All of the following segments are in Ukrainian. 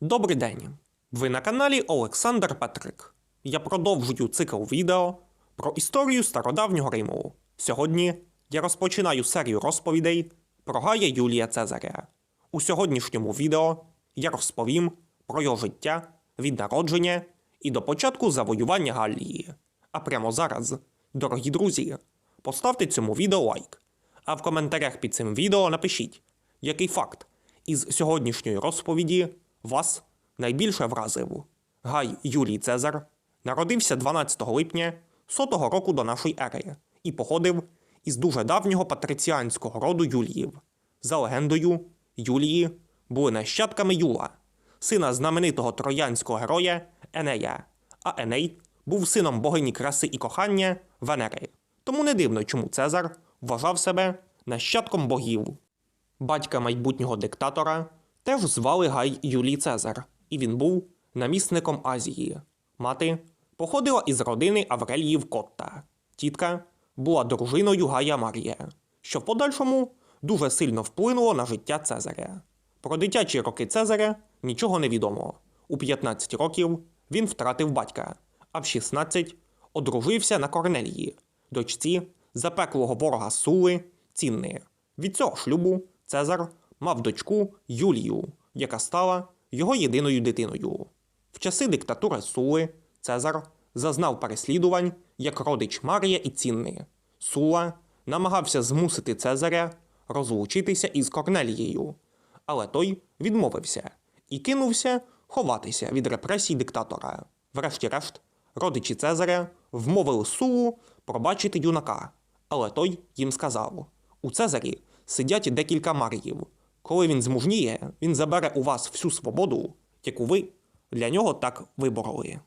Добрий день! Ви на каналі Олександр Петрик. Я продовжую цикл відео про історію стародавнього Риму. Сьогодні я розпочинаю серію розповідей про Гая Юлія Цезаря. У сьогоднішньому відео я розповім про його життя від народження і до початку завоювання Галлії. А прямо зараз, дорогі друзі, поставте цьому відео лайк. А в коментарях під цим відео напишіть, який факт із сьогоднішньої розповіді вас найбільше вразив. Гай Юлій Цезар народився 12 липня 100 року до нашої ери і походив із дуже давнього патриціанського роду Юліїв. За легендою, Юлії були нащадками Юла, сина знаменитого троянського героя Енея, а Еней був сином богині краси і кохання Венери. Тому не дивно, чому Цезар вважав себе нащадком богів. Батька майбутнього диктатора теж звали Гай Юлій Цезар, і він був намісником Азії. Мати походила із родини Авреліїв Котта. Тітка була дружиною Гая Марія, що в подальшому дуже сильно вплинуло на життя Цезаря. Про дитячі роки Цезаря нічого не відомо. У 15 років він втратив батька, а в 16 одружився на Корнелії, дочці запеклого ворога Сули Цінни. Від цього шлюбу Цезар мав дочку Юлію, яка стала його єдиною дитиною. В часи диктатури Сули Цезар зазнав переслідувань як родич Марія і Цінни. Сула намагався змусити Цезаря розлучитися із Корнелією, але той відмовився і кинувся ховатися від репресій диктатора. Врешті-решт, родичі Цезаря вмовили Сулу пробачити юнака, але той їм сказав: у Цезарі сидять декілька маріїв. Коли він змужніє, він забере у вас всю свободу, яку ви для нього так вибороли.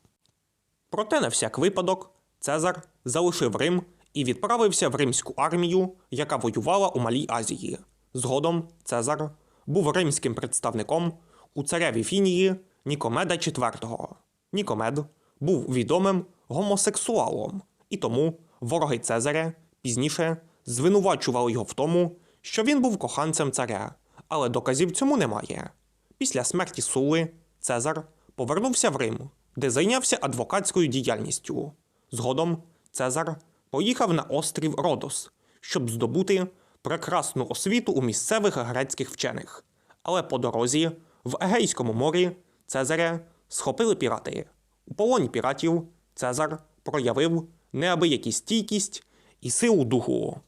Проте на всяк випадок Цезар залишив Рим і відправився в римську армію, яка воювала у Малій Азії. Згодом Цезар був римським представником у цареві Фінії Нікомеда IV. Нікомед був відомим гомосексуалом, і тому вороги Цезаря пізніше звинувачували його в тому, що він був коханцем царя, але доказів цьому немає. Після смерті Сули Цезар повернувся в Рим, де зайнявся адвокатською діяльністю. Згодом Цезар поїхав на острів Родос, щоб здобути прекрасну освіту у місцевих грецьких вчених. Але по дорозі в Егейському морі Цезаря схопили пірати. У полоні піратів Цезар проявив неабиякі стійкість і силу духу.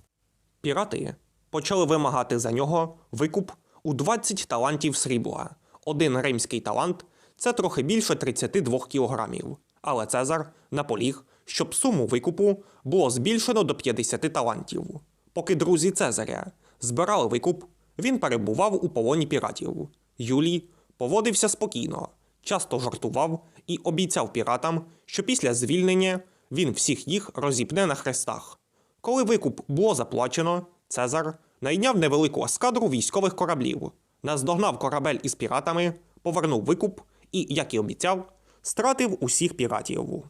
Пірати почали вимагати за нього викуп у 20 талантів срібла. Один римський талант це трохи більше 32 кілограмів. Але Цезар наполіг, щоб суму викупу було збільшено до 50 талантів. Поки друзі Цезаря збирали викуп, він перебував у полоні піратів. Юлій поводився спокійно, часто жартував і обіцяв піратам, що після звільнення він всіх їх розіпне на хрестах. Коли викуп було заплачено, Цезар найняв невелику ескадру військових кораблів, наздогнав корабель із піратами, повернув викуп і, як і обіцяв, стратив усіх піратів.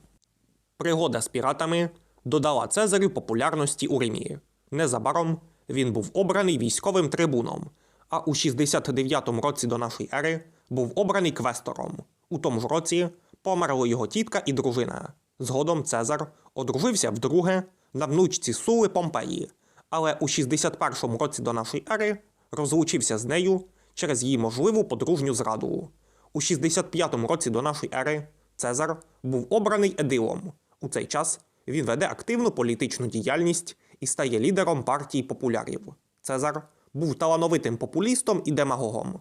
Пригода з піратами додала Цезарю популярності у Римі. Незабаром він був обраний військовим трибуном, а у 69-му році до нашої ери був обраний квестором. У тому ж році померли його тітка і дружина. Згодом Цезар одружився вдруге на внучці Сули Помпеї, але у 61-му році до нашої ери розлучився з нею через її можливу подружню зраду. У 65-му році до нашої ери Цезар був обраний едилом. У цей час він веде активну політичну діяльність і стає лідером партії популярів. Цезар був талановитим популістом і демагогом.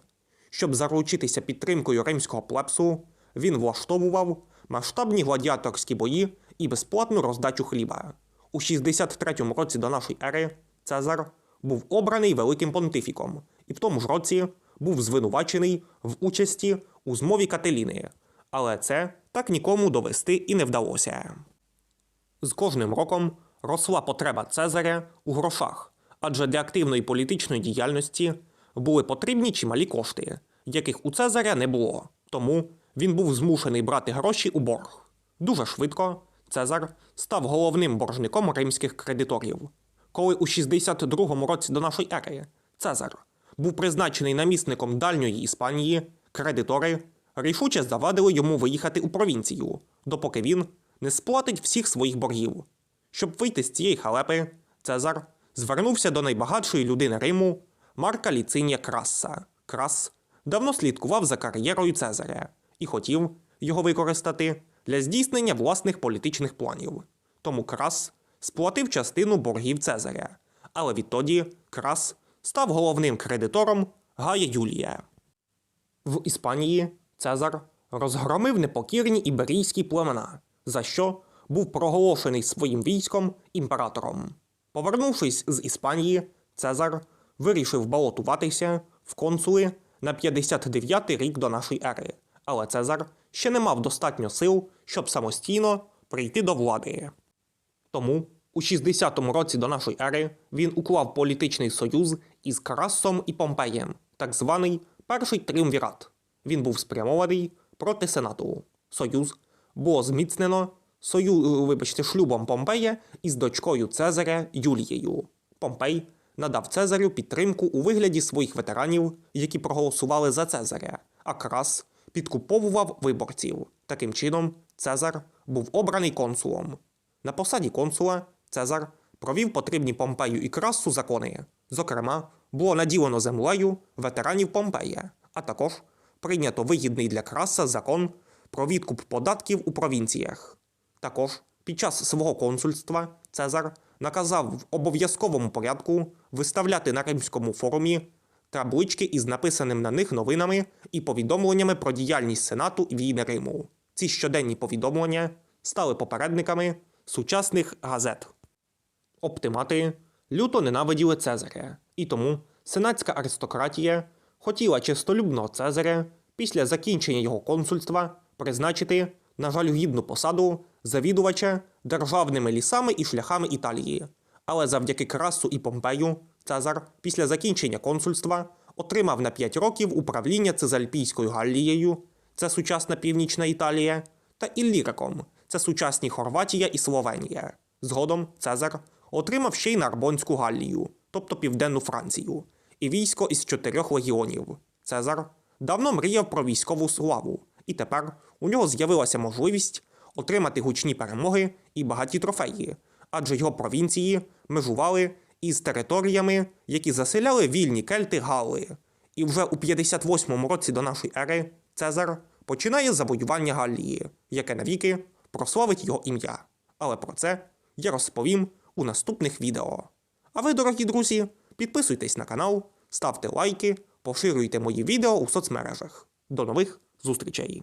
Щоб заручитися підтримкою римського плебсу, він влаштовував масштабні гладіаторські бої і безплатну роздачу хліба. У 63-му році до нашої ери Цезар був обраний великим понтифіком, і в тому ж році був звинувачений в участі у змові Кателіни, але це так нікому довести і не вдалося. З кожним роком росла потреба Цезаря у грошах, адже для активної політичної діяльності були потрібні чималі кошти, яких у Цезаря не було. Тому він був змушений брати гроші у борг. Дуже швидко Цезар став головним боржником римських кредиторів. Коли у 62-му році до нашої ери Цезар був призначений намісником дальньої Іспанії, кредитори рішуче завадили йому виїхати у провінцію, допоки він не сплатить всіх своїх боргів. Щоб вийти з цієї халепи, Цезар звернувся до найбагатшої людини Риму Марка Ліцинія Краса. Крас давно слідкував за кар'єрою Цезаря і хотів його використати для здійснення власних політичних планів. Тому Крас сплатив частину боргів Цезаря, але відтоді Крас став головним кредитором Гая Юлія. В Іспанії Цезар розгромив непокірні іберійські племена, за що був проголошений своїм військом імператором. Повернувшись з Іспанії, Цезар вирішив балотуватися в консули на 59-й рік до нашої ери, але Цезар ще не мав достатньо сил, щоб самостійно прийти до влади. Тому у 60-му році до нашої ери він уклав політичний союз із Карасом і Помпеєм, так званий Перший Тріумвірат. Він був спрямований проти Сенату. Союз було зміцнено сою, вибачте, шлюбом Помпея із дочкою Цезаря Юлією. Помпей надав Цезарю підтримку у вигляді своїх ветеранів, які проголосували за Цезаря, а Карас підкуповував виборців. Таким чином, Цезар був обраний консулом. На посаді консула Цезар провів потрібні Помпею і Красу закони. Зокрема, було наділено землею ветеранів Помпея, а також прийнято вигідний для Краса закон про відкуп податків у провінціях. Також під час свого консульства Цезар наказав в обов'язковому порядку виставляти на римському форумі таблички із написаним на них новинами і повідомленнями про діяльність Сенату і війни Риму. Ці щоденні повідомлення стали попередниками сучасних газет. Оптимати люто ненавиділи Цезаря, і тому сенатська аристократія хотіла чистолюбного Цезаря після закінчення його консульства призначити на жалюгідну посаду завідувача державними лісами і шляхами Італії. Але завдяки Красу і Помпею Цезар після закінчення консульства отримав на 5 років управління Цезальпійською Галлією, це сучасна північна Італія, та Ілліриком, це сучасні Хорватія і Словенія. Згодом Цезар отримав ще й Нарбонську Галлію, тобто Південну Францію, і військо із чотирьох легіонів. Цезар давно мріяв про військову славу, і тепер у нього з'явилася можливість отримати гучні перемоги і багаті трофеї, адже його провінції межували із територіями, які заселяли вільні кельти Галли. І вже у 58 році до нашої ери Цезар починає завоювання Галлії, яке навіки прославить його ім'я. Але про це я розповім у наступних відео. А ви, дорогі друзі, підписуйтесь на канал, ставте лайки, поширюйте мої відео у соцмережах. До нових зустрічей!